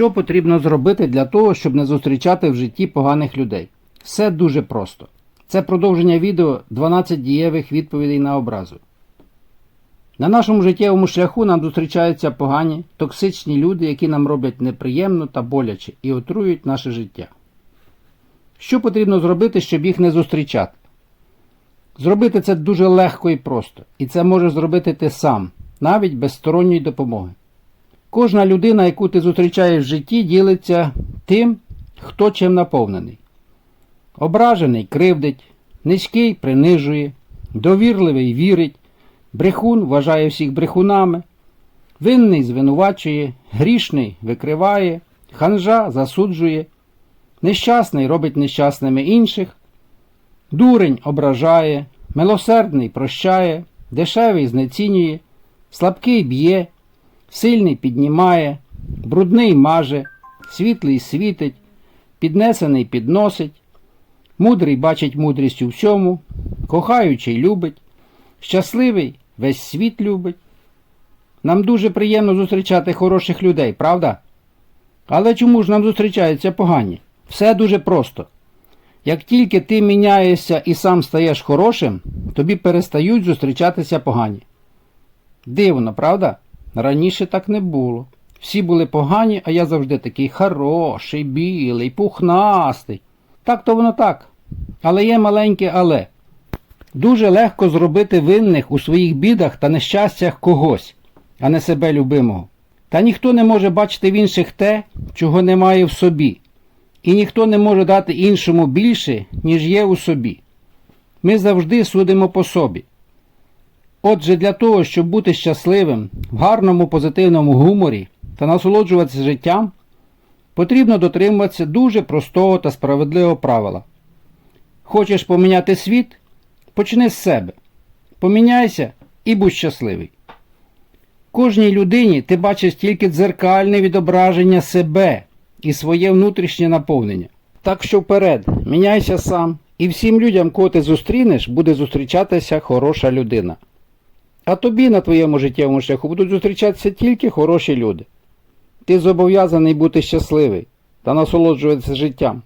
Що потрібно зробити для того, щоб не зустрічати в житті поганих людей? Все дуже просто. Це продовження відео 12 дієвих відповідей на образу. На нашому життєвому шляху нам зустрічаються погані, токсичні люди, які нам роблять неприємно та боляче і отруюють наше життя. Що потрібно зробити, щоб їх не зустрічати? Зробити це дуже легко і просто, і це можеш зробити ти сам, навіть без сторонньої допомоги. Кожна людина, яку ти зустрічаєш в житті, ділиться тим, хто чим наповнений. Ображений кривдить, низький принижує, довірливий вірить, брехун вважає всіх брехунами, винний звинувачує, грішний викриває, ханжа засуджує, нещасний робить нещасними інших, дурень ображає, милосердний прощає, дешевий знецінює, слабкий б'є, сильний піднімає, брудний маже, світлий світить, піднесений підносить, мудрий бачить мудрість у всьому, кохаючий любить, щасливий весь світ любить. Нам дуже приємно зустрічати хороших людей, правда? Але чому ж нам зустрічаються погані? Все дуже просто. Як тільки ти міняєшся і сам стаєш хорошим, тобі перестають зустрічатися погані. Дивно, правда? Раніше так не було. Всі були погані, а я завжди такий хороший, білий, пухнастий. Так то воно так. Але є маленьке але. Дуже легко зробити винних у своїх бідах та нещастях когось, а не себе любимого. Та ніхто не може бачити в інших те, чого немає в собі, і ніхто не може дати іншому більше, ніж є у собі. Ми завжди судимо по собі. Отже, для того, щоб бути щасливим, в гарному позитивному гуморі та насолоджуватися життям, потрібно дотримуватися дуже простого та справедливого правила. Хочеш поміняти світ? Почни з себе. Поміняйся і будь щасливий. Кожній людині ти бачиш тільки дзеркальне відображення себе і своє внутрішнє наповнення. Так що вперед, міняйся сам, і всім людям, кого ти зустрінеш, буде зустрічатися хороша людина. А тобі на твоєму життєвому шляху будуть зустрічатися тільки хороші люди. Ти зобов'язаний бути щасливий та насолоджуватися життям.